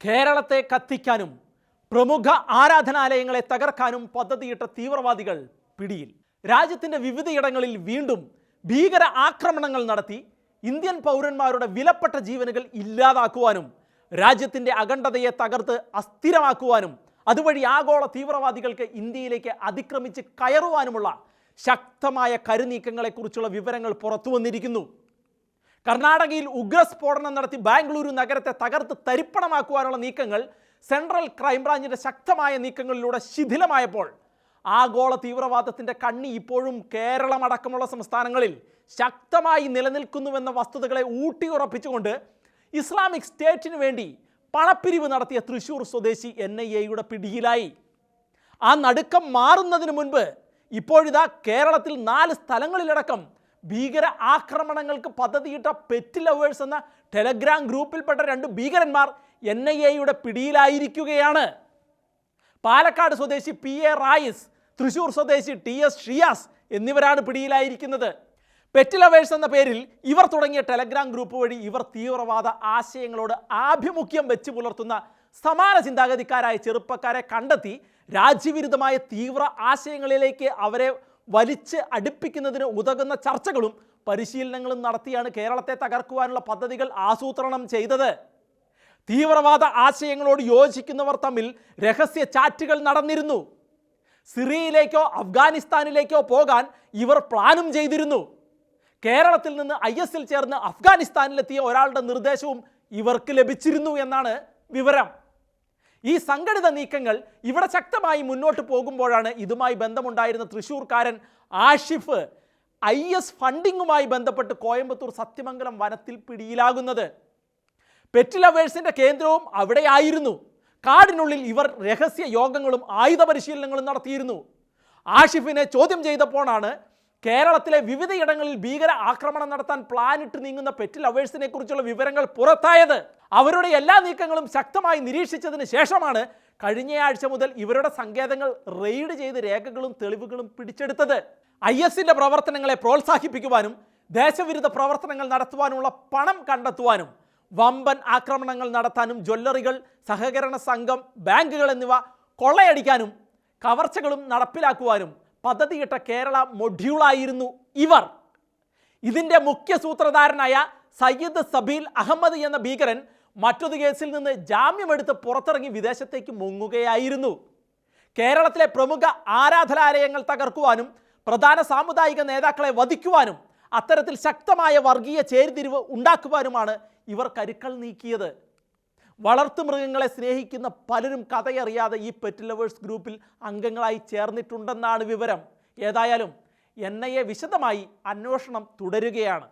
കേരളത്തെ കത്തിക്കാനും പ്രമുഖ ആരാധനാലയങ്ങളെ തകർക്കാനും പദ്ധതിയിട്ട തീവ്രവാദികൾ പിടിയിൽ. രാജ്യത്തിന്റെ വിവിധയിടങ്ങളിൽ വീണ്ടും ഭീകര ആക്രമണങ്ങൾ നടത്തി ഇന്ത്യൻ പൗരന്മാരുടെ വിലപ്പെട്ട ജീവനുകൾ ഇല്ലാതാക്കുവാനും രാജ്യത്തിന്റെ അഖണ്ഡതയെ തകർത്ത് അസ്ഥിരമാക്കുവാനും അതുവഴി ആഗോള തീവ്രവാദികൾക്ക് ഇന്ത്യയിലേക്ക് അതിക്രമിച്ച് കയറുവാനുമുള്ള ശക്തമായ കരുനീക്കങ്ങളെക്കുറിച്ചുള്ള വിവരങ്ങൾ പുറത്തു വന്നിരിക്കുന്നു കർണാടകയിൽ ഉഗ്രസ്ഫോടനം നടത്തി ബാംഗ്ലൂരു നഗരത്തെ തകർത്ത് തരിപ്പണമാക്കുവാനുള്ള നീക്കങ്ങൾ സെൻട്രൽ ക്രൈംബ്രാഞ്ചിന്റെ ശക്തമായ നീക്കങ്ങളിലൂടെ ശിഥിലമായപ്പോൾ ആഗോള തീവ്രവാദത്തിന്റെ കണ്ണി ഇപ്പോഴും കേരളമടക്കമുള്ള സംസ്ഥാനങ്ങളിൽ ശക്തമായി നിലനിൽക്കുന്നുവെന്ന വസ്തുതകളെ ഊട്ടിയുറപ്പിച്ചുകൊണ്ട് ഇസ്ലാമിക് സ്റ്റേറ്റിന് വേണ്ടി പണപ്പിരിവ് നടത്തിയ തൃശൂർ സ്വദേശി എൻ ഐ എയുടെ പിടിയിലായി. ആ നടുക്കം മാറുന്നതിന് മുൻപ് ഇപ്പോഴിതാ കേരളത്തിൽ നാല് സ്ഥലങ്ങളിലടക്കം ഭീകര ആക്രമണങ്ങൾക്ക് പദ്ധതിയിട്ട പെറ്റ് ലവേഴ്സ് എന്ന ടെലഗ്രാം ഗ്രൂപ്പിൽപ്പെട്ട രണ്ട് ഭീകരന്മാർ എൻ ഐ എയുടെ പിടിയിലായിരിക്കുകയാണ്. പാലക്കാട് സ്വദേശി പി എ റായിസ് തൃശൂർ സ്വദേശി ടി എസ് ഷിയാസ് എന്നിവരാണ് പിടിയിലായിരിക്കുന്നത്. പെറ്റ് ലവേഴ്സ് എന്ന പേരിൽ ഇവർ തുടങ്ങിയ ടെലഗ്രാം ഗ്രൂപ്പ് വഴി ഇവർ തീവ്രവാദ ആശയങ്ങളോട് ആഭിമുഖ്യം വെച്ച് പുലർത്തുന്ന സമാന ചിന്താഗതിക്കാരായ ചെറുപ്പക്കാരെ കണ്ടെത്തി രാജ്യവിരുദ്ധമായ തീവ്ര ആശയങ്ങളിലേക്ക് അവരെ വലിച്ച് അടുപ്പിക്കുന്നതിന് ഉതകുന്ന ചർച്ചകളും പരിശീലനങ്ങളും നടത്തിയാണ് കേരളത്തെ തകർക്കുവാനുള്ള പദ്ധതികൾ ആസൂത്രണം ചെയ്തത്. തീവ്രവാദ ആശയങ്ങളോട് യോജിക്കുന്നവർ തമ്മിൽ രഹസ്യ ചാറ്റുകൾ നടന്നിരുന്നു. സിറിയയിലേക്കോ അഫ്ഗാനിസ്ഥാനിലേക്കോ പോകാൻ ഇവർ പ്ലാനും ചെയ്തിരുന്നു. കേരളത്തിൽ നിന്ന് ഐ എസിൽ ചേർന്ന് അഫ്ഗാനിസ്ഥാനിലെത്തിയ ഒരാളുടെ നിർദ്ദേശവും ഇവർക്ക് ലഭിച്ചിരുന്നു എന്നാണ് വിവരം. ഈ സംഘടിത നീക്കങ്ങൾ ഇവിടെ ശക്തമായി മുന്നോട്ട് പോകുമ്പോഴാണ് ഇതുമായി ബന്ധമുണ്ടായിരുന്ന തൃശ്ശൂർക്കാരൻ ആഷിഫ് ഐ എസ് ഫണ്ടിങ്ങുമായി ബന്ധപ്പെട്ട് കോയമ്പത്തൂർ സത്യമംഗലം വനത്തിൽ പിടിയിലാകുന്നത്. പെറ്റ് ലവേഴ്സിന്റെ കേന്ദ്രവും അവിടെയായിരുന്നു. കാടിനുള്ളിൽ ഇവർ രഹസ്യ യോഗങ്ങളും ആയുധ പരിശീലനങ്ങളും നടത്തിയിരുന്നു. ആഷിഫിനെ ചോദ്യം ചെയ്തപ്പോഴാണ് കേരളത്തിലെ വിവിധയിടങ്ങളിൽ ഭീകര ആക്രമണം നടത്താൻ പ്ലാനിട്ട് നീങ്ങുന്ന പെറ്റ് ലവേഴ്സിനെ കുറിച്ചുള്ള വിവരങ്ങൾ പുറത്തായത്. അവരുടെ എല്ലാ നീക്കങ്ങളും ശക്തമായി നിരീക്ഷിച്ചതിന് ശേഷമാണ് കഴിഞ്ഞയാഴ്ച മുതൽ ഇവരുടെ സങ്കേതങ്ങൾ റെയ്ഡ് ചെയ്ത് രേഖകളും തെളിവുകളും പിടിച്ചെടുത്തത്. ഐ എസിന്റെ പ്രവർത്തനങ്ങളെ പ്രോത്സാഹിപ്പിക്കുവാനും ദേശവിരുദ്ധ പ്രവർത്തനങ്ങൾ നടത്തുവാനുള്ള പണം കണ്ടെത്തുവാനും വമ്പൻ ആക്രമണങ്ങൾ നടത്താനും ജ്വല്ലറികൾ സഹകരണ സംഘം ബാങ്കുകൾ എന്നിവ കൊള്ളയടിക്കാനും കവർച്ചകളും നടപ്പിലാക്കുവാനും പദ്ധതിയിട്ട കേരള മൊഡ്യൂളായിരുന്നു ഇവർ. ഇതിന്റെ മുഖ്യ സൂത്രധാരനായ സയ്യിദ് സബീൽ അഹമ്മദ് എന്ന ഭീകരൻ മറ്റൊരു കേസിൽ നിന്ന് ജാമ്യമെടുത്ത് പുറത്തിറങ്ങി വിദേശത്തേക്ക് മുങ്ങുകയായിരുന്നു. കേരളത്തിലെ പ്രമുഖ ആരാധനാലയങ്ങൾ തകർക്കുവാനും പ്രധാന സാമുദായിക നേതാക്കളെ വധിക്കുവാനും അത്തരത്തിൽ ശക്തമായ വർഗീയ ചേരിതിരിവ് ഉണ്ടാക്കുവാനുമാണ് ഇവർ കരുക്കൾ നീക്കിയത്. വളർത്തുമൃഗങ്ങളെ സ്നേഹിക്കുന്ന പലരും കഥയറിയാതെ ഈ പെറ്റ് ലവേഴ്സ് ഗ്രൂപ്പിൽ അംഗങ്ങളായി ചേർന്നിട്ടുണ്ടെന്നാണ് വിവരം. ഏതായാലും എൻ ഐ എ വിശദമായി അന്വേഷണം തുടരുകയാണ്.